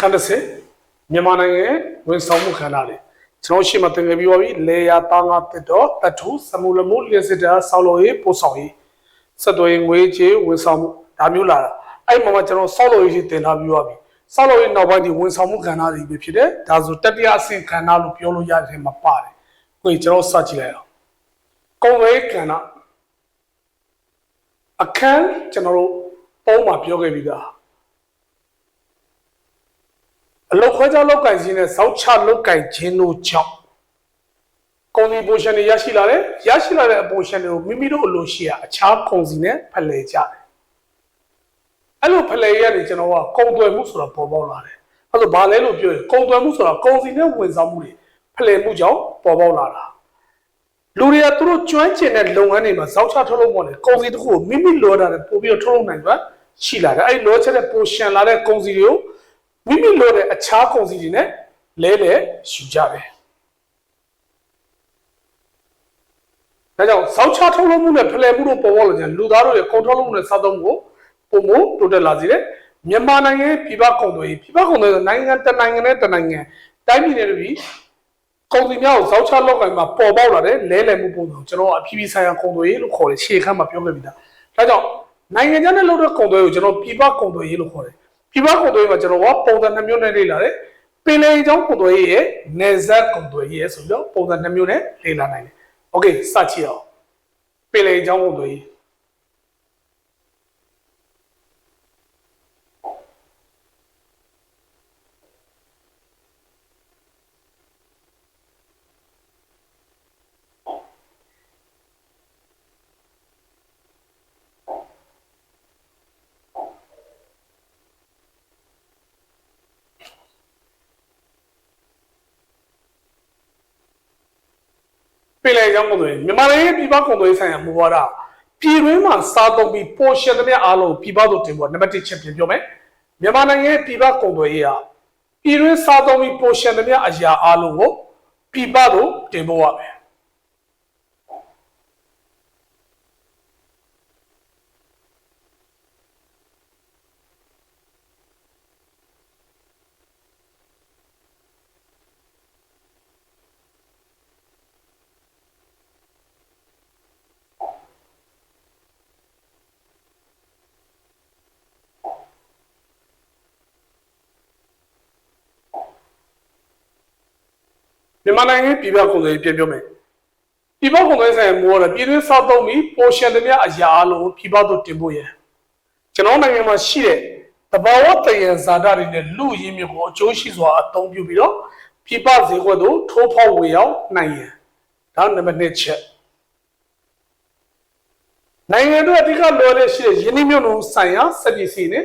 အခန်း30မြန်မာနိုင်ငံရဲ့ဝန်ဆောင်မှုခန္ဓာတွေကျွန်တော်ရှေ့မှာသင်ခဲ့ပြီးပါပြီလေယာသားငါတစ်တော်တထုစမူလမှုလျှက်စစ်တာဆောက်လို့ရေးပို့ဆောင်ရေးစက်တော်ရင်ငွေချေဝန်ဆောင်မှုဒါမျိုးလာတာအဲ့မှာမှကျွန်တော်ဆောက်လို့ရေးရှိတင်ထားပြီးပါပြီဆောက်လို့ရေးနောက်ပိုင်းဒီဝန်ဆောင်မှုခန္ဓာတွေပဲဖြစ်တယ်ဒါဆိုတတိယအဆင့်ခန္ဓာလို့ပြောလို့ရတယ်ထဲမှာပါတယ်ကိုကျွန်တော်စကြည့်လိုက်အောင်ကုံဝေးခန္ဓာအခန်းကျွန်တော်တို့ပုံမှာပြောခဲ့ပြီးသား အလောက်ခွဲခြားလောက်ကင်ခြင်းနဲ့စောက်ချလောက်ကင်ခြင်းတို့ကြောင့်ကုန်စည်ပိုရှင်တွေရရှိလာတယ်ရရှိလာတဲ့အပိုရှင်တွေကိုမိမိတို့အလိုရှိရာအခြားကုန်စည်နဲ့ဖလှယ်ကြတယ်အဲ့လိုဖလှယ်ရတဲ့ကျွန်တော်ကကုန်သွယ်မှုဆိုတာပေါ်ပေါက်လာတယ်အဲ့လိုဘာလဲလို့ပြောရင်ကုန်သွယ်မှုဆိုတာကုန်စည်နဲ့ဝန်ဆောင်မှုတွေဖလှယ်မှုကြောင့်ပေါ်ပေါက်လာတာလူတွေကသူတို့ကျွမ်းကျင်တဲ့လုပ်ငန်းတွေမှာစောက်ချထုတ်လုပ်ပေါ်တယ်ကုန်စည်တစ်ခုကိုမိမိလိုတာနဲ့ပို့ပြီးတော့ထုတ်လုပ်နိုင်တာရှိလာတယ်အဲ့ဒီလိုချက်တဲ့ပိုရှင်လာတဲ့ကုန်စည်တွေကို မိမိလိုတဲ့အခြားကုန်စည်တွေနဲ့လဲလဲယူကြတယ်။ဒါကြောင့်စောက်ချထုတ်လုပ်မှုနဲ့ဖလှယ်မှုတို့ပေါ်ပေါ်လာကြလူသားတို့ရဲ့ကုန်ထုတ်လုပ်မှုနဲ့စားသုံးမှုကိုပုံမှုတိုးတက်လာစေတယ်။မြန်မာနိုင်ငံရဲ့ပြည်ပကုန်သွယ်ရေးပြည်ပကုန်သွယ်ရေးနိုင်ငံတစ်နိုင်ငံနဲ့တစ်နိုင်ငံတိုင်းပြည်တွေပြီးကုန်စည်များကိုစောက်ချလောက်ကမှာပေါ်ပေါက်လာတဲ့လဲလှယ်မှုပုံစံကိုကျွန်တော်အပြည်ပြည်ဆိုင်ရာကုန်သွယ်ရေးလို့ခေါ်တယ်ရှေ့ခန်းမှာပြောခဲ့ပြီးသား။ဒါကြောင့်နိုင်ငံခြားနဲ့လုပ်တဲ့ကုန်သွယ်ရေးကိုကျွန်တော်ပြည်ပကုန်သွယ်ရေးလို့ခေါ်တယ်။ ပြည်ပကုန်သွယ်ရေးမှာကျွန်တော်ကပုံစံနှမျိုးနဲ့လေ့လာတယ်။ပင်လယ်ကြောင်းကုန်သွယ်ရေးရဲ့နယ်စပ်ကုန်သွယ်ရေးရဲ့ဆိုပြီးတော့ပုံစံနှမျိုးနဲ့လေ့လာနိုင်တယ်။ Okay စကြည့်အောင်ပင်လယ်ကြောင်းကုန်သွယ်ရေး ပင်လယ်ကြောင်းကုန်သွယ်ရေးမြန်မာနိုင်ငံပြည်ပကုန်သွယ်ရေးဆိုင်ရာမူဝါဒပြည်တွင်းမှာစားသုံးပြီးပေါ်ရှင်သမျှအားလုံးပြည်ပသို့တင်ဖို့နံပါတ်1ချက်ပြင်ပြောမယ်မြန်မာနိုင်ငံရဲ့ပြည်ပကုန်သွယ်ရေးဟာပြည်တွင်းစားသုံးပြီးပေါ်ရှင်သမျှအရာအားလုံးကိုပြည်ပသို့တင်ဖို့ရမယ် မြန်မာနိုင်ငံပြည်ပကုန်သွယ်ရေးပြန်ပြောမယ်ပြည်ပကုန်သွယ်ရေးဆိုင်ရာမူဝါဒပြည်တွင်းစားသုံးပြီးပေါ်ရှင်သမျှအရာအလုံးကိုပြည်ပသို့တင်ဖို့ရန်ကျွန်တော်နိုင်ငံမှာရှိတဲ့တဘာဝတယံဇာတာတွေနဲ့လူရင်းမြစ်ကိုအကျိုးရှိစွာအသုံးပြုပြီးတော့ပြည်ပဈေးကွက်သို့ထိုးဖောက်ဝင်ရောက်နိုင်ရန်ဒါနံပါတ်1ချက်နိုင်ငံတော်အဓိကလိုရရှိတဲ့ယင်းနှိမ့်မြို့လုံးဆိုင်ရာစက်ပစ္စည်းနဲ့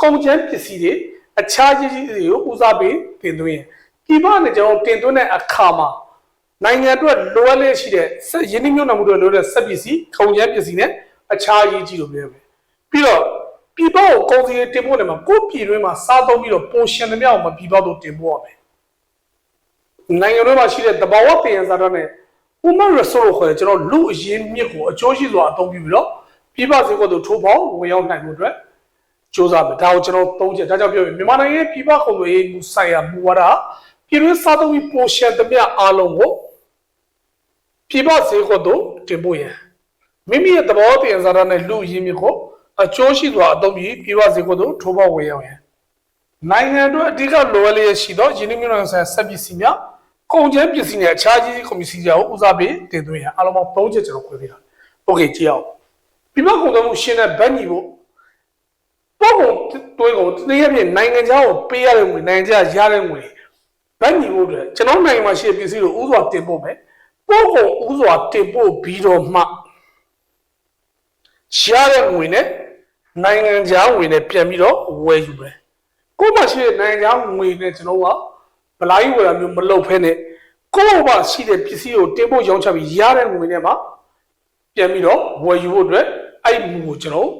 ကုန်ကျန်းပစ္စည်းတွေအခြားကြီးကြီးတွေကိုဦးစားပေးတင်သွင်းရန် ဒီဘနဲ့ကျွန်တော်တင်သွင်းတဲ့အခါမှာနိုင်ငံအတွက်လိုအပ်လေရှိတဲ့ရင်းနှီးမြှုပ်နှံမှုတွေလိုတဲ့စက်ပစ္စည်းခုံကျန်းပစ္စည်းနဲ့အခြားအရေးကြီးလို့ပြောမယ်ပြီးတော့ပြည်ပကိုကုန်စည်တင်ပို့နေမှာကိုယ့်ပြည်တွင်းမှာစားသုံးပြီးတော့ပိုရှင်သမျှကိုမပြည်ပသို့တင်ပို့ရမယ်နိုင်ငံတော်မှာရှိတဲ့တဘာဝပြည်ရန်စားတော့နဲ့ human resource ခေါ်တဲ့ကျွန်တော်လူအရင်းမြစ်ကိုအကျိုးရှိစွာအသုံးပြုပြီးတော့ပြည်ပဈေးကွက်သို့ထိုးဖောက်ဝင်ရောက်နိုင်မှုအတွက်စ조사မယ်ဒါကိုကျွန်တော်သုံးချက်ဒါကြောင့်ပြောရင်မြန်မာနိုင်ငံရဲ့ပြည်ပကုန်သွယ်ရေးမူဆိုင်ရာမူဝါဒ ပြည်တွင်းစားသုံးပြီးပိုရှန်သမျှအားလုံးကိုပြည်ပဈေးကွက်သို့တင်ပို့ရန်မိမိရဲ့သဘောတရားစာရနဲ့လူရင်းမြစ်ကိုအကျိုးရှိစွာအသုံးပြီးပြည်ပဈေးကွက်သို့ထိုးပေါက်ဝင်ရောက်ရန်နိုင်ငံတော်အဓိကလိုအပ်လျက်ရှိသောယင်းနှိမ့်မြို့နယ်ဆိုင်ဆက်ပစ္စည်းများကုန်ကျန်းပစ္စည်းနဲ့အခြားကြီးကွန်ပစ္စည်းများကိုဦးစားပေးတင်သွင်းရန်အားလုံးပေါင်း၃ချက်ကျွန်တော်ခွဲပေးတာ။ Okay ကြည့်အောင်ပြည်ပကုန်သွယ်မှုရှင်းတဲ့ဗတ်ညီဖို့ပေါ့ကုန်တွဲကုန်တကယ်ပြင်နိုင်ငံခြားကိုပေးရတဲ့ငွေနိုင်ငံခြားရတဲ့ငွေ ဗတ်ညီဖို့အတွက်ကျွန်တော်နိုင်ငံမှာရှိတဲ့ပစ္စည်းကိုဥစွာတင်ပို့မယ်ပို့ကုန်ဥစွာတင်ပို့ပြီးတော့မှရတဲ့ငွေနဲ့နိုင်ငံခြားငွေနဲ့ပြန်ပြီးတော့ဝယ်ယူမယ်ကို့မှာရှိတဲ့နိုင်ငံခြားငွေနဲ့ကျွန်တော်ကဗလာကြီးဝယ်တာမျိုးမလုပ်ဖဲနဲ့ကို့မှာရှိတဲ့ပစ္စည်းကိုတင်ပို့ရောင်းချပြီးရတဲ့ငွေနဲ့မှပြန်ပြီးတော့ဝယ်ယူဖို့အတွက်အဲ့ဒီမူကိုကျွန်တော်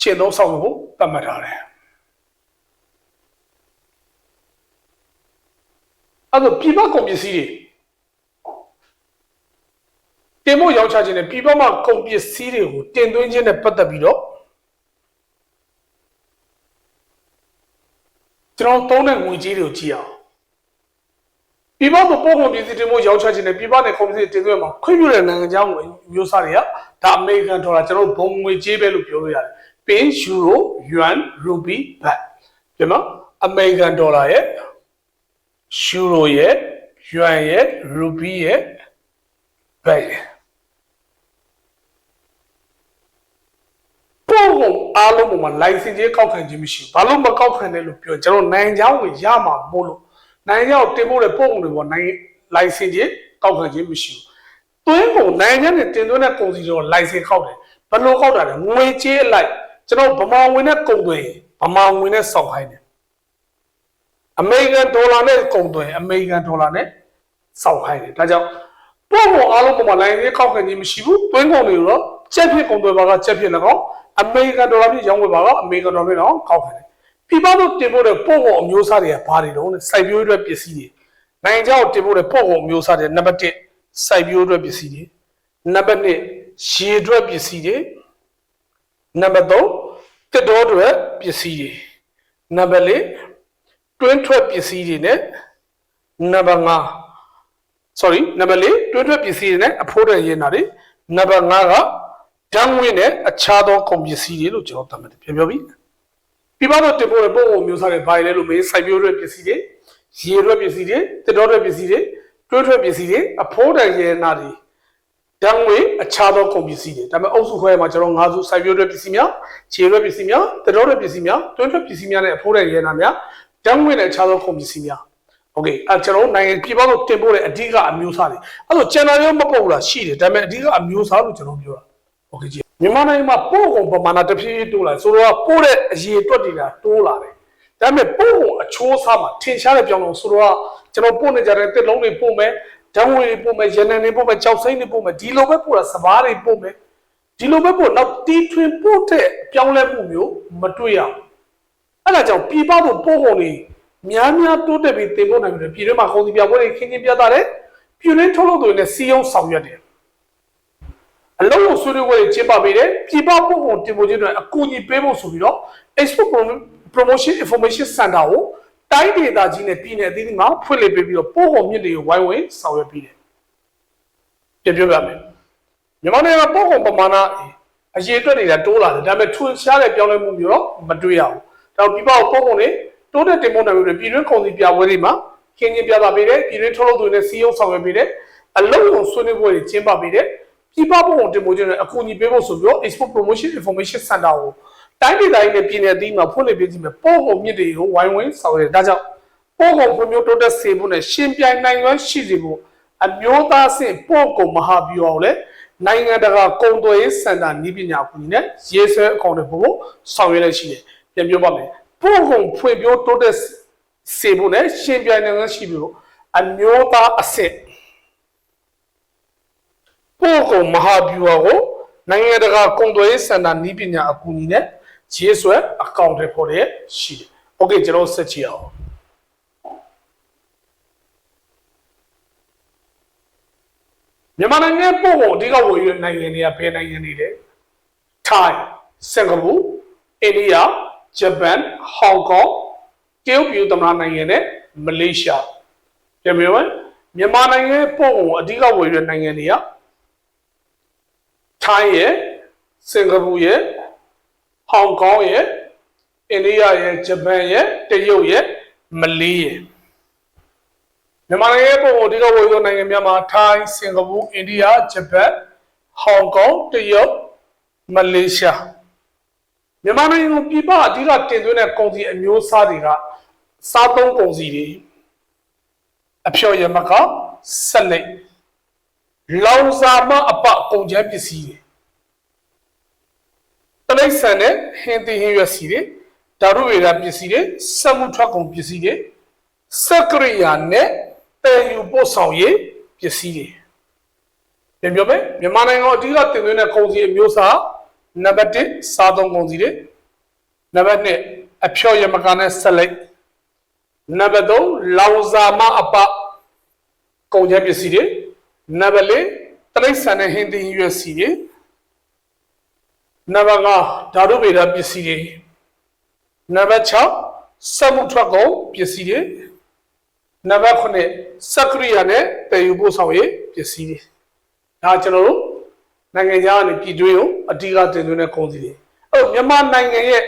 ခြေသုံးဆောင်ဖို့သတ်မှတ်ထားတယ် အဲ့တော့ပြည်ပကုန်ပစ္စည်းတွေတင်ဖို့ရောင်းချခြင်းနဲ့ပြည်ပမှာကုန်ပစ္စည်းတွေကိုတင်သွင်းခြင်းနဲ့ပတ်သက်ပြီးတော့ကျွန်ကျွန်တော်သုံးတဲ့ငွေကြေးတွေကိုကြည့်အောင်ပြည်ပမှာပို့ကုန်ပစ္စည်းတင်ဖို့ရောင်းချခြင်းနဲ့ပြည်ပနဲ့ကုန်ပစ္စည်းတင်သွင်းမှာခွင့်ပြုတဲ့နိုင်ငံခြားငွေမျိုးစားတွေကဒါအမေရိကန်ဒေါ်လာကျွန်တော်တို့ဘုံငွေကြေးပဲလို့ပြောလို့ရတယ်ပင်ယူရိုယွမ်ရူပီဘတ်ဒီမှာအမေရိကန်ဒေါ်လာရဲ့ ယူရိုရဲ့ယွမ်ရဲ့ရူပီရဲ့ဘတ်ရဲ့ပို့ကုန်အားလုံးပေါ်မှာ license ကြီးကောက်ခံခြင်းမရှိဘူးဘာလို့မကောက်ခံလဲလို့ပြောကျွန်တော်နိုင်ငံခြားဝင်ရမှာမို့လို့နိုင်ငံခြားကိုတင်ပို့တဲ့ပို့ကုန်တွေပေါ်နိုင်ငံ license ကြီးကောက်ခံခြင်းမရှိဘူးသွင်းကုန်နိုင်ငံနဲ့တင်သွင်းတဲ့ကုန်စည်တွေ license ခောက်တယ်ဘယ်လိုခောက်တာလဲငွေကြေးအလိုက်ကျွန်တော်ဗမာဝင်တဲ့ကုန်တွေဗမာဝင်နဲ့စောက်ခိုင်းတယ် အမေရိကန်ဒေါ်လာနဲ့ကုန်တွေအမေရိကန်ဒေါ်လာနဲ့စောက်ခိုင်းတယ်ဒါကြောင့်ပို့ကုန်အားလုံးပေါ်မှာ license ခောက်ခံခြင်းမရှိဘူးသွင်းကုန်တွေတော့ကျက်ဖြစ်ကုန်တွေပါကကျက်ဖြစ်လည်းကောင်းအမေရိကန်ဒေါ်လာပြည့်ရောင်းဝယ်ပါတော့အမေရိကန်ဒေါ်လာပြည့်တော့ကောက်ခံတယ်ပြည်ပသို့တင်ပို့တဲ့ပို့ကုန်အမျိုးအစားတွေကဘာတွေတုံးလဲစိုက်ပျိုးရေးအတွက်ပစ္စည်းတွေနိုင်ငံခြားကိုတင်ပို့တဲ့ပို့ကုန်အမျိုးအစားတွေနံပါတ်1စိုက်ပျိုးရေးအတွက်ပစ္စည်းတွေနံပါတ်2ရေအတွက်ပစ္စည်းတွေနံပါတ်3တစ်တော်အတွက်ပစ္စည်းတွေနံပါတ်4 တွင်းထွက်ပစ္စည်းတွေနဲ့နံပါတ်5 sorry နံပါတ်4တွင်းထွက်ပစ္စည်းတွေနဲ့အဖိုးတန်ရင်းတာတွေနံပါတ်5ကဓာတ်ငွေနဲ့အခြားသောကုန်ပစ္စည်းတွေလို့ကျွန်တော်သတ်မှတ်တယ်ပြောပြောပြီပြပတော့တင်ပို့တဲ့ပုံပုံမျိုးစားတွေဘာတွေလဲလို့မေးစိုက်ပျိုးတဲ့ပစ္စည်းတွေရေရွက်ပစ္စည်းတွေတစ်တော်တဲ့ပစ္စည်းတွေတွင်းထွက်ပစ္စည်းတွေအဖိုးတန်ရင်းတာတွေဓာတ်ငွေအခြားသောကုန်ပစ္စည်းတွေဒါပေမဲ့အုပ်စုခွဲမှာကျွန်တော်၅စုစိုက်ပျိုးတဲ့ပစ္စည်းများခြေရွက်ပစ္စည်းများတစ်တော်တဲ့ပစ္စည်းများတွင်းထွက်ပစ္စည်းများနဲ့အဖိုးတန်ရင်းတာများ ဓာတ်ငွေနဲ့အခြားသောကုန်ပစ္စည်းများโอเคအဲကျွန်တော်နိုင်ငံပြည်ပလို့တင်ပို့တဲ့အဓိကအမျိုးအစားတွေအဲ့လိုကျန်တာရောမပုတ်လားရှိတယ်ဒါပေမဲ့အဓိကအမျိုးအစားလို့ကျွန်တော်ပြောတာโอเคကြည့်မြန်မာနိုင်ငံမှာပို့ကုန်ပမာဏတစ်ဖြည်းဖြည်းတိုးလာဆိုတော့ပို့တဲ့အရေးအတွက်တွေကတိုးလာတယ်ဒါပေမဲ့ပို့ကုန်အချိုးအစားမှာထင်ရှားတဲ့ပြောင်းလို့ဆိုတော့ကျွန်တော်ပို့နေကြတဲ့တစ်လုံးတွေပို့မယ်ဓာတ်ငွေတွေပို့မယ်ရန်နံတွေပို့မယ်ကြောက်စိမ့်တွေပို့မယ်ဒီလိုပဲပို့တာစပားတွေပို့မယ်ဒီလိုပဲပို့နောက်တီထွင်ပို့တဲ့ပြောင်းလဲမှုမျိုးမတွေ့ရဘူး အဲ့ဒါကြောင့်ပြည်ပသို့ပို့ကုန်တွေများများတိုးတက်ပြီးတင်ပို့နိုင်တယ်ပြည်တွင်းမှာကုန်စည်ပြပွဲတွေခင်းချင်းပြသတယ်ပြည်တွင်းထုတ်လုပ်သူတွေနဲ့စီယုံဆောင်ရွက်တယ်အလုံးလုံးဆွေးနွေးပွဲတွေကျင်းပပေးတယ်ပြည်ပပို့ကုန်တင်ပို့ခြင်းတွေအကူအညီပေးဖို့ဆိုပြီးတော့ export promotion information center ကိုတိုင်းဒေသကြီးနဲ့ပြည်နယ်အသီးသီးမှာဖွင့်လှစ်ပေးပြီးတော့ပို့ကုန်မြင့်တွေကိုဝိုင်းဝန်းဆောင်ရွက်ပေးတယ်ပြန်ပြောပြမယ်မြန်မာနိုင်ငံပို့ကုန်ပမာဏအရေးအတွက်တွေကတိုးလာတယ်ဒါပေမဲ့ထွန်းရှားတဲ့ပြောင်းလဲမှုမျိုးတော့မတွေ့ရဘူး ဒါပြည်ပပို့ကုန်တွေတိုးတက်တင်ပို့နိုင်မှုတွေပြည်တွင်းကုန်စည်ပြပွဲတွေမှာခင်းချင်းပြသပေးတယ်ပြည်တွင်းထုတ်လုပ်သူတွေနဲ့စီးရုံးဆောင်ရွက်ပေးတယ်အလုံးစုံဆွေးနွေးပွဲတွေကျင်းပပေးတယ်ပြည်ပပို့ကုန်တင်ပို့ခြင်းတွေအကူအညီပေးဖို့ဆိုပြီးတော့ export promotion information center ကိုတိုင်းဒေသကြီးနဲ့ပြည်နယ်အသီးမှာဖွင့်လှစ်ပေးခြင်းပဲပို့ကုန်မြစ်တွေကိုဝိုင်းဝန်းဆောင်ရွက်တယ်ဒါကြောင့်ပို့ကုန်ဖွံ့ဖြိုးတိုးတက်စေဖို့နဲ့ရှင်ပြိုင်နိုင်ရွမ်းရှိစေဖို့အမျိုးသားအဆင့်ပို့ကုန်မဟာဗျူဟာကိုလည်းနိုင်ငံတကာကုန်သွယ်ရေးစင်တာနည်းပညာအကူအညီနဲ့ရေးဆွဲအကောင့်တွေပို့ဖို့ဆောင်ရွက်လက်ရှိတယ် ပြန်ပြောပါမယ်ပို့ကုန်ဖွံ့ဖြိုးတိုးတက်စေဖို့နဲ့ရှင်ပြိုင်နိုင်ရွမ်းရှိဖို့အမျိုးသားအဆင့်ပို့ကုန်မဟာဗျူဟာကိုနိုင်ငံတကာကုန်သွယ်ရေးစင်တာနည်းပညာအကူအညီနဲ့ရေးဆွဲအကောင့်တွေပေါ်တဲ့ရှိတယ်။ Okay ကျွန်တော်ဆက်ကြည့်အောင်မြန်မာနိုင်ငံပို့ကုန်အဓိကဝယ်ယူတဲ့နိုင်ငံတွေကဘယ်နိုင်ငံတွေလဲ။ Thai, Singapore, India, Japan, Hong Kong, တရုတ်ပြည်သမ္မတနိုင်ငံနဲ့မလေးရှားပြန်ပြောမယ်မြန်မာနိုင်ငံပို့ကုန်အဓိကဝယ်ယူတဲ့နိုင်ငံတွေကထိုင်းရဲ့စင်ကာပူရဲ့ဟောင်ကောင်ရဲ့အိန္ဒိယရဲ့ဂျပန်ရဲ့တရုတ်ရဲ့မလေးရဲ့မြန်မာနိုင်ငံရဲ့ပုံပေါ်ဒီကဝေသောနိုင်ငံများမှာထိုင်းစင်ကာပူအိန္ဒိယဂျပန်ဟောင်ကောင်တရုတ်မလေးရှား မြန်မာနိုင်ငံကိုပြည်ပအဓိကတင်သွင်းတဲ့ကုန်စည်အမျိုးအစားတွေကစားသုံးကုန်စည်တွေအဖျော်ရမကဆက်လက်လောင်စာမအပကုန်ကျန်းပစ္စည်းတွေတလိษံနဲ့ဟင်းသီးဟင်းရွက်စီတွေဓာတုဝေဒပစ္စည်းတွေစက်မှုထွက်ကုန်ပစ္စည်းတွေစက်ကရိယာနဲ့တည်ယူပို့ဆောင်ရေးပစ္စည်းတွေပြန်ပြောမယ်မြန်မာနိုင်ငံအဓိကတင်သွင်းတဲ့ကုန်စည်အမျိုးအစား နံပါတ်1စားသုံးကုန်စည်တွေနံပါတ်2အဖျော်ရမကနဲ့ဆက်လက်နံပါတ်3လောင်စာမအပကုန်ကျန်းပစ္စည်းတွေနံပါတ်4တရိတ်ဆန်တဲ့ဟင်းသီးရွက်စီတွေနံပါတ်5ဓာတုဗေဒပစ္စည်းတွေနံပါတ်6စက်မှုထွက်ကုန်ပစ္စည်းတွေနံပါတ်9စက်ကရိယာနဲ့တည်ယူပို့ဆောင်ရေးပစ္စည်းတွေဒါကျွန်တော်တို့ နိုင်ငံခြားကနေပြည်တွင်းကိုအဓိကတင်သွင်းတဲ့ကုန်စည်တွေအဲ့တော့မြန်မာနိုင်ငံရဲ့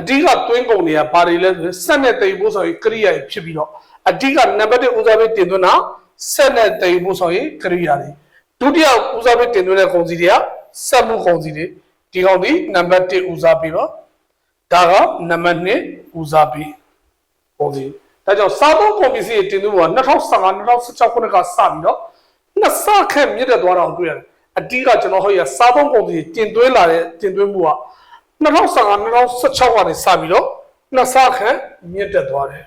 အဓိကသွင်းကုန်တွေကဘာတွေလဲဆိုရင်စက်နဲ့တည်ယူပို့ဆောင်ရေးကရိယာတွေဖြစ်ပြီးတော့အဓိကနံပါတ်1ဦးစားပေးတင်သွင်းတာစက်နဲ့တည်ယူပို့ဆောင်ရေးကရိယာတွေဒုတိယဦးစားပေးတင်သွင်းတဲ့ကုန်စည်တွေကစက်မှုကုန်စည်တွေဒီကောင်ဒီနံပါတ်1ဦးစားပေးပါဒါကနံပါတ်1ဦးစားပေးပုံစံဒါကြောင့်စားသုံးကုန်ပစ္စည်းတွေတင်သွင်းဖို့က2015 2016ခုနှစ်ကစပြီးတော့နှစ်ဆခန့်မြင့်တက်သွားတာကိုတွေ့ရတယ် အတိကကျွန်တော်ဟိုရစားသုံးကုန်ပစ္စည်းတင်သွင်းလာတဲ့တင်သွင်းမှုက2015 2016ကနေစပြီးတော့နှစ်ဆခန့်မြင့်တက်သွားတယ်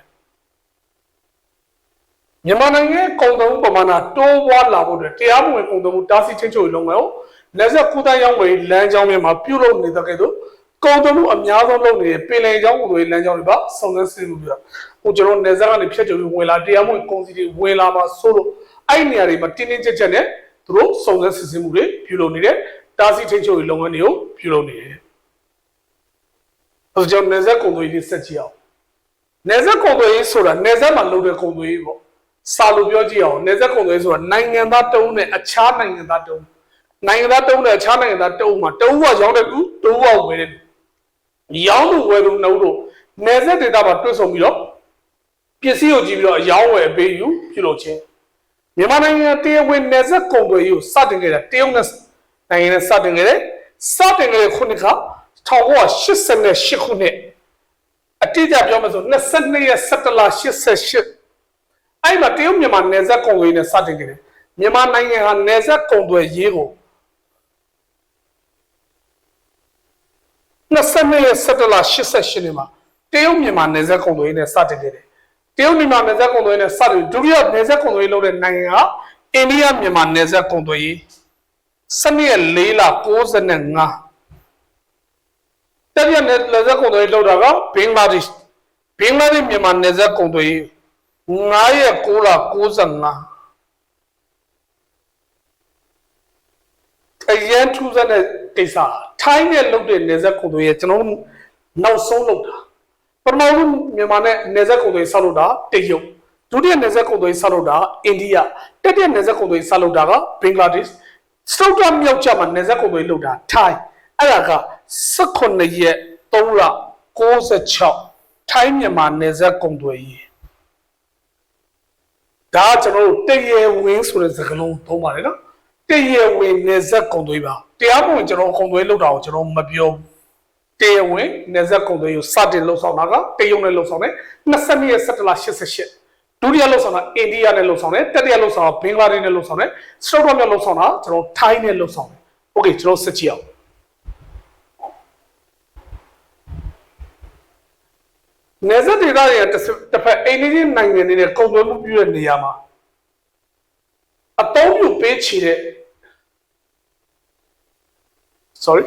မြန်မာနိုင်ငံကုန်သွယ်မှုပမာဏတိုးပွားလာဖို့အတွက်တရားမဝင်ကုန်သွယ်မှုတားဆီးချင်းချုပ်ရေးလုပ်ငန်းကိုလက်ဆက်ကူးတိုင်းရောင်းဝယ်လမ်းကြောင်းတွေမှာပြုလုပ်နေတဲ့ကဲ့သို့ကုန်သွယ်မှုအများဆုံးလုပ်နေတဲ့ပင်လယ်ကြောင်းကုန်သွယ်ရေးလမ်းကြောင်းတွေပါစုံစမ်းစစ်ဆေးမှုပြဟိုကျွန်တော်နေဆက်ကနေဖြတ်ကျော်ပြီးဝင်လာတရားမဝင်ကုန်စည်တွေဝင်လာမှာဆိုလို့အဲ့ဒီနေရာတွေမှာတင်းတင်းကြပ်ကြပ်နဲ့ သူတို့စုံစမ်းစစ်ဆေးမှုတွေပြုလုပ်နေတဲ့တားဆီးချင်းချုပ်ရေးလုပ်ငန်းတွေကိုပြုလုပ်နေတယ်အဲဒါကြောင့်နေဆက်ကုန်သွယ်ရေးစက်ကြည့်အောင်နေဆက်ကုန်သွယ်ရေးဆိုတာနေဆက်မှာလုပ်တဲ့ကုန်သွယ်ရေးပေါ့စာလို့ပြောကြည့်အောင်နေဆက်ကုန်သွယ်ရေးဆိုတာနိုင်ငံသားတုံးနဲ့အခြားနိုင်ငံသားတုံးနိုင်ငံသားတုံးနဲ့အခြားနိုင်ငံသားတုံးမှာတုံးကရောင်းတဲ့လူတုံးကဝယ်တဲ့လူရောင်းလို့ဝယ်လို့နှုတ်လို့နေဆက်ဒေတာမှာတွတ်ဆုံပြီးတော့ပစ္စည်းကိုကြည့်ပြီးတော့အယောင်းဝယ်အပေးယူပြုလုပ်ခြင်း မြန်မာနိုင်ငံတရားဝင်နေဆက်ကုန်သွယ်ရေးကိုစတင်ခဲ့တာတရုတ်နဲ့နိုင်ငံနဲ့စတင်ခဲ့တယ်စတင်ခဲ့တဲ့ခုနှစ်က1988ခုနှစ်အတိအကျပြောမယ်ဆို22ရက်17လ88အဲ့မှာတရုတ်မြန်မာနယ်စပ်ကုန်သွယ်ရေးနဲ့စတင်ခဲ့တယ်မြန်မာနိုင်ငံဟာနယ်စပ်ကုန်သွယ်ရေးကို22ရက်17လ88နှစ်မှာတရုတ်မြန်မာနယ်စပ်ကုန်သွယ်ရေးနဲ့စတင်ခဲ့တယ် တရုတ်မြန်မာနယ်စပ်ကုန်သွယ်ရေးနဲ့စတင်ဒုတိယနယ်စပ်ကုန်သွယ်ရေးလုပ်တဲ့နိုင်ငံကအိန္ဒိယမြန်မာနယ်စပ်ကုန်သွယ်ရေး12ရက်4လ95တတိယနယ်စပ်ကုန်သွယ်ရေးလုပ်တာကဘင်္ဂလားဒေ့ရှ်ဘင်္ဂလားဒေ့ရှ်မြန်မာနယ်စပ်ကုန်သွယ်ရေး9ရက်6လ95အရင်ထူးဆန်းတဲ့ကိစ္စထိုင်းနဲ့လုပ်တဲ့နယ်စပ်ကုန်သွယ်ရေးကျွန်တော်တို့နောက်ဆုံးလုပ်တာ ပထမဆုံးမြန်မာနဲ့နယ်စပ်ကုန်သွယ်ရေးဆောက်လုပ်တာတရုတ်ဒုတိယနယ်စပ်ကုန်သွယ်ရေးဆောက်လုပ်တာအိန္ဒိယတတိယနယ်စပ်ကုန်သွယ်ရေးဆောက်လုပ်တာကဘင်္ဂလားဒေ့ရှ်စတုတ်တမြောက်ကျမှာနယ်စပ်ကုန်သွယ်ရေးလုပ်တာထိုင်းအဲ့ဒါက18ရက်3လ96ထိုင်းမြန်မာနယ်စပ်ကုန်သွယ်ရေးဒါကကျွန်တော်တို့တရေဝင်းဆိုတဲ့စကားလုံးသုံးပါတယ်နော်တရေဝင်းနယ်စပ်ကုန်သွယ်ပါတရားမဝင်ကျွန်တော်ကုန်သွယ်လောက်တာကိုကျွန်တော်မပြောဘူး တရေဝင်းနယ်စပ်ကုန်သွယ်ကိုစတင်လှုပ်ဆောင်တာကတရုတ်နဲ့လှုပ်ဆောင်တယ်22ရက်17လ88ဒုတိယလှုပ်ဆောင်တာအိန္ဒိယနဲ့လှုပ်ဆောင်တယ်တတိယလှုပ်ဆောင်တာဘင်္ဂလားဒေ့ရှ်နဲ့လှုပ်ဆောင်တယ်စတုတ်တော်မြောက်လှုပ်ဆောင်တာကျွန်တော်ထိုင်းနဲ့လှုပ်ဆောင်တယ်โอเคကျွန်တော်စစ်ကြည့်အောင်နေဆက်ဒေသရဲ့တစ်ဖက်အိန္ဒိယနိုင်ငံတွေနဲ့ကုန်သွယ်မှုပြုတဲ့နေရာမှာအသုံးပြုပေးချေတဲ့ sorry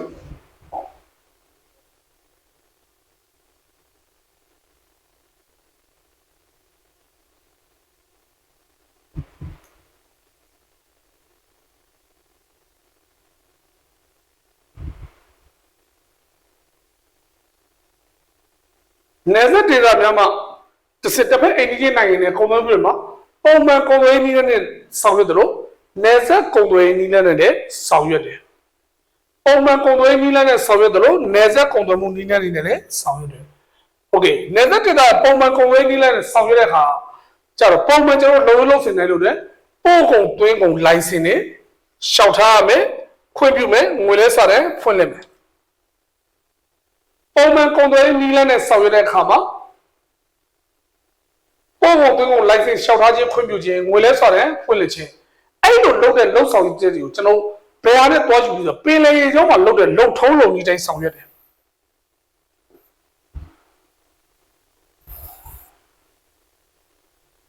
နယ်စပ်ဒေသများမှာတစ်စစ်တစ်ဖက်အိန္ဒိယနိုင်ငံနဲ့ကုန်သွယ်မှုတွေမှာပုံမှန်ကုန်သွယ်ရေးနည်းနဲ့ဆောင်ရွက်တယ်လို့နယ်စပ်ကုန်သွယ်ရေးနည်းနဲ့လည်းဆောင်ရွက်တယ်။ပုံမှန်ကုန်သွယ်ရေးနည်းနဲ့ဆောင်ရွက်တယ်လို့နယ်စပ်ကုန်သွယ်မှုနည်းနဲ့လည်းဆောင်ရွက်တယ်။ Okay နယ်စပ်ဒေသပုံမှန်ကုန်သွယ်ရေးနည်းနဲ့ဆောင်ရွက်တဲ့အခါကျတော့ပုံမှန်ကျွန်တော်လုံလုံဆင်နေလို့တဲ့ပို့ကုန်သွင်းကုန်လိုင်စင်နဲ့ရှောက်ထားရမယ်ခွင့်ပြုမယ်ငွေလဲစားတယ်ဖွင့်လိုက်မယ် ပုံမှန်ကုန်သွယ်ရေးနည်းလမ်းနဲ့ဆောင်ရွက်တဲ့အခါမှာပုံပုံသွင်းကုန် license လျှောက်ထားခြင်းခွင့်ပြုခြင်းငွေလဲဆော်တယ်ဖွင့်လှစ်ခြင်းအဲ့လိုလုပ်တဲ့လုံဆောင်ချက်တွေကိုကျွန်တော်ဘယ်ဟာနဲ့တွားယူပြီးတော့ပင်လယ်ရေကျောင်းမှာလုပ်တဲ့လုံထုံးလုံကြီးတိုင်းဆောင်ရွက်တယ်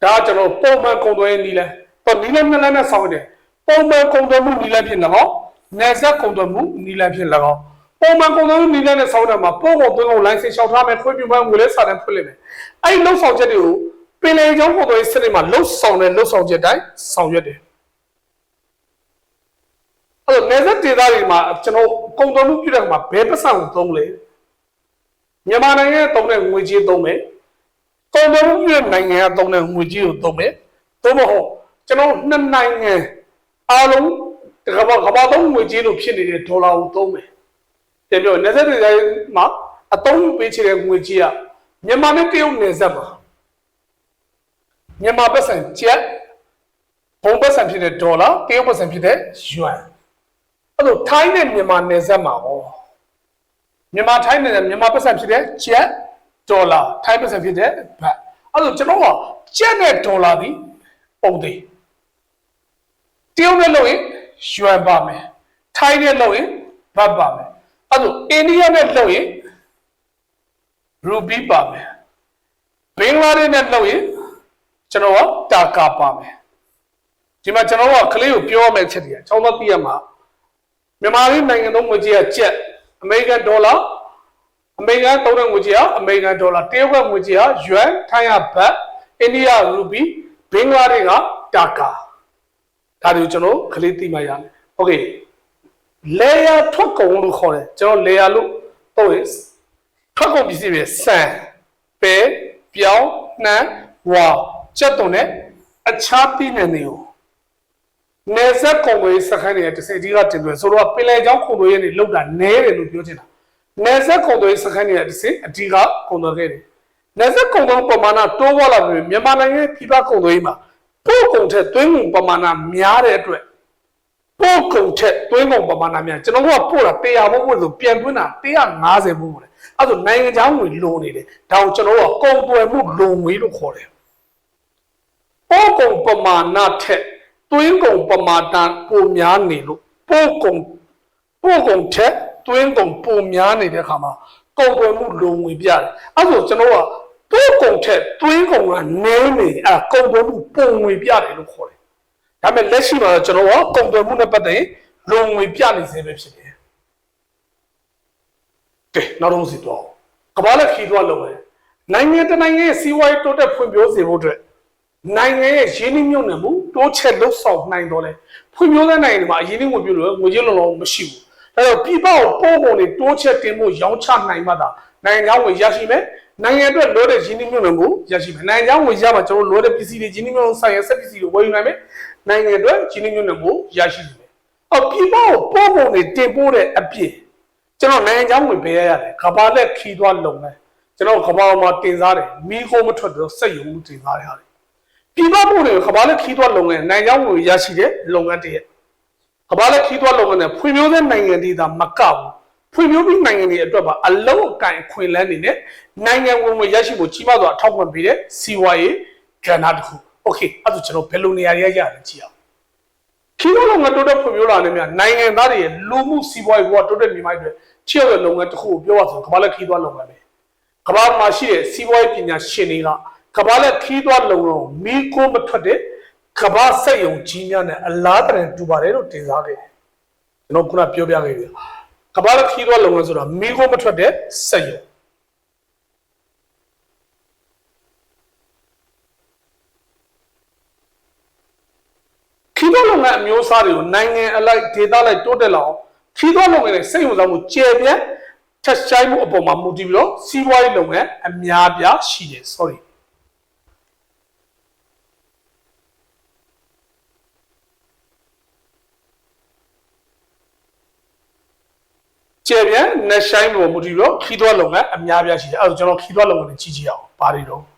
ဒါကျွန်တော်ပုံမှန်ကုန်သွယ်ရေးနည်းလမ်းတော့နည်းလမ်းနှစ်လမ်းနဲ့ဆောင်ရွက်တယ်ပုံမှန်ကုန်သွယ်မှုနည်းလမ်းဖြစ်၎င်းနယ်စပ်ကုန်သွယ်မှုနည်းလမ်းဖြစ်၎င်း ပုံမှန်ကုန်သွယ်မှုနည်းလမ်းနဲ့ဆောင်ရွက်မှာပို့ကုန်သွင်းကုန် license လျှောက်ထားမယ်ခွင့်ပြုမယ်ငွေလဲစာတမ်းဖွင့်လိုက်မယ်အဲ့ဒီလုံဆောင်ချက်တွေကိုပင်လယ်ကျောင်းကုန်သွယ်ရေးစနစ်မှာလုံဆောင်တဲ့လုံဆောင်ချက်တိုင်းဆောင်ရွက်တယ်အဲ့တော့နယ်စပ်ဒေသတွေမှာကျွန်တော်ကုန်သွယ်မှုပြုတဲ့အခါမှာဘယ်ပတ်စံကိုသုံးလဲမြန်မာနိုင်ငံကသုံးတဲ့ငွေကြေးသုံးမယ်ကုန်သွယ်မှုပြည်နိုင်ငံကသုံးတဲ့ငွေကြေးကိုသုံးမယ်သို့မဟုတ်ကျွန်တော်နှစ်နိုင်ငံအားလုံးတကမ္ဘာကမ္ဘာသုံးငွေကြေးလို့ဖြစ်နေတဲ့ဒေါ်လာကိုသုံးမယ် ပြန်ပြောနေဆက်တွေမှာအသုံးပေးချတဲ့ငွေကြေးကမြန်မာနဲ့တရုတ်နယ်စပ်မှာမြန်မာပတ်စံကျပ်ဘုံပတ်စံဖြစ်တဲ့ဒေါ်လာတရုတ်ပတ်စံဖြစ်တဲ့ယွမ်အဲ့လိုထိုင်းနဲ့မြန်မာနယ်စပ်မှာဟောမြန်မာထိုင်းနယ်စပ်မြန်မာပတ်စံဖြစ်တဲ့ကျပ်ဒေါ်လာထိုင်းပတ်စံဖြစ်တဲ့ဘတ်အဲ့လိုကျွန်တော်ကကျပ်နဲ့ဒေါ်လာဒီပုံသေးတရုတ်နဲ့လို့ရင်ယွမ်ပါမယ်ထိုင်းနဲ့လို့ရင်ဘတ်ပါမယ် အဲ့လိုအိန္ဒိယနဲ့လို့ရင်ရူပီပါမယ်ဘင်္ဂလားဒေ့ရှ်နဲ့လို့ရင်ကျွန်တော်ကတာကာပါမယ်ဒီမှာကျွန်တော်ကကလေးကိုပြောရမယ့်ချက်တွေကကျောင်းသားပြရမှာမြန်မာပြည်နိုင်ငံသုံးငွေကြေးကကျပ်အမေရိကန်ဒေါ်လာအမေရိကန်သုံးတဲ့ငွေကြေးကအမေရိကန်ဒေါ်လာတရုတ်ကငွေကြေးကယွမ်ထိုင်းကဘတ်အိန္ဒိယရူပီဘင်္ဂလားဒေ့ရှ်ကတာကာဒါတွေကိုကျွန်တော်ကလေးသိမှရတယ်โอเค layer ထွက်ကုန်လို့ခေါ်တယ်ကျွန်တော် layer လို့တော့ရထွက်ကုန်ပစ္စည်းပဲဆန်ပဲပြောင်းနှမ်းဝါစက်တုံနဲ့အခြားပြည်နယ်တွေကိုနေဆက်ကုန်ဝေးစခန်းတွေတစ်စိအကြီးကတင်သွင်းဆိုတော့ပင်လယ်ကျောင်းကုန်သွေးရေးတွေလောက်တာနဲတယ်လို့ပြောချင်တာနေဆက်ကုန်သွေးစခန်းတွေတစ်စိအကြီးကကုန်သွေးခဲ့တယ်နေဆက်ကုန်သွေးပမာဏတိုးပွားလာပြီမြန်မာနိုင်ငံပြည်ပကုန်သွေးမှာပို့ကုန်ထက်သွင်းကုန်ပမာဏများတဲ့အတွက် ပို့ကုန်ထက်သွင်းကုန်ပမာဏများကျွန်တော်ကပို့တာ100ဘုတ်ဘုတ်ဆိုပြန်သွင်းတာ150ဘုတ်ဘုတ်လေအဲ့ဒါနိုင်ငံခြားငွေလိုနေတယ်ဒါကိုကျွန်တော်ကကုန်သွယ်မှုလုံငွေလို့ခေါ်တယ်ပို့ကုန်ပမာဏထက်သွင်းကုန်ပမာဏပိုများနေလို့ပို့ကုန်ပို့ကုန်ထက်သွင်းကုန်ပိုများနေတဲ့အခါမှာကုန်သွယ်မှုလုံငွေပြတယ်အဲ့ဒါဆိုကျွန်တော်ကပို့ကုန်ထက်သွင်းကုန်ကနည်းနေအဲ့ကုန်သွယ်မှုပုံငွေပြတယ်လို့ခေါ်တယ် ဒါပေမဲ့လက်ရှိမှာတော့ကျွန်တော်ကကုန်သွယ်မှုနဲ့ပတ်သက်ရင်လုံငွေပြနေစေပဲဖြစ်တယ်ကဲနောက်တော့စီတော့ကမ္ဘာလက်ခီးတော့လုပ်မယ်နိုင်ငံတကာနိုင်ငံရဲ့စီးပွားရေးတိုးတက်ဖွံ့ဖြိုးစေဖို့အတွက်နိုင်ငံရဲ့ရင်းနှီးမြှုပ်နှံမှုတိုးချက်လှုပ်ဆောင်နိုင်တော့လေဖွံ့ဖြိုးတဲ့နိုင်ငံတွေမှာအရင်းနှီးငွေပြုလို့ငွေကြေးလုံးလုံးမရှိဘူးဒါတော့ပြည်ပကိုပို့ကုန်တွေတိုးချက်တင်ဖို့ရောင်းချနိုင်မှသာနိုင်ငံခြားငွေရရှိမယ်နိုင်ငံအတွက်လိုတဲ့ရင်းနှီးမြှုပ်နှံမှုရရှိမယ်နိုင်ငံခြားငွေရမှာကျွန်တော်လိုတဲ့ပစ္စည်းတွေရင်းနှီးမြှုပ်နှံဆိုင်ရာစက်ပစ္စည်းတွေဝယ်ယူနိုင်မယ် နိုင်ငံအတွက်ရင်းနှီးမြှုပ်နှံမှုရရှိမယ်အော်ပြည်ပကိုပို့ကုန်တွေတင်ပို့တဲ့အပြည့်ကျွန်တော်နိုင်ငံခြားငွေပေးရရတယ်ကဘာလက်ခီးသွားလုံတယ်ကျွန်တော်ကဘာမှာတင်စားတယ်မိခိုးမထွက်တော့စက်ရုံတင်စားရတယ်ပြည်ပပို့တွေကဘာလက်ခီးသွားလုံတယ်နိုင်ငံခြားငွေရရှိတဲ့လုပ်ငန်းတည်းကဘာလက်ခီးသွားလုပ်ငန်းနဲ့ဖွံ့ဖြိုးတဲ့နိုင်ငံတွေသာမကဘူးဖွံ့ဖြိုးပြီးနိုင်ငံတွေအတွက်ပါအလုံးအကင်ခွင်လန်းနေနဲ့နိုင်ငံဝင်ဝင်ရရှိဖို့ကြီးမားစွာအထောက်အပံ့ပေးတဲ့စီဝါရေးကဏ္ဍတစ်ခု โอเคအဲ့ဒါကျွန်တော်ဘယ်လိုနေရာတွေရရတယ်ကြည့်အောင်ခီးတော့ငါတိုးတက်ဖွံ့ဖြိုးလာနေမြနိုင်ငံသားတွေရဲ့လူမှုစီးပွားရေးဘဝတိုးတက်နေမှအတွက်ချစ်ရတဲ့လုပ်ငန်းတစ်ခုကိုပြောရဆိုကဘာလက်ခီးသွားလုပ်ငန်းပဲကဘာမှာရှိတဲ့စီးပွားရေးပညာရှင်တွေကကဘာလက်ခီးသွားလုံလုံးမီးကိုမထွက်တဲ့ကဘာစက်ယုံကြီးများနဲ့အလားတန်တူပါတယ်လို့တင်စားခဲ့တယ်ကျွန်တော်ခုနပြောပြခဲ့ပြီကဘာလက်ခီးသွားလုံငန်းဆိုတာမီးကိုမထွက်တဲ့စက်ယုံ ခီးသွားလုံငန်းအမျိုးအစားတွေကိုနိုင်ငံအလိုက်ဒေသလိုက်တိုးတက်လာအောင်ခီးသွားလုံငန်းနဲ့စိတ်ဝင်စားမှုကျေပြန့်ထက်ဆိုင်မှုအပေါ်မှာမူတည်ပြီးတော့စီးပွားရေးလုပ်ငန်းအများပြားရှိတယ် sorry ကျေပြန်နှဆိုင်ပေါ်မူတည်ပြီးတော့ခီးသွွားလုပ်ငန်းအများပြားရှိတယ်အဲ့ဒါကျွန်တော်ခီးသွွားလုပ်ငန်းတွေကြီးကြီးအောင်ပါရီတော့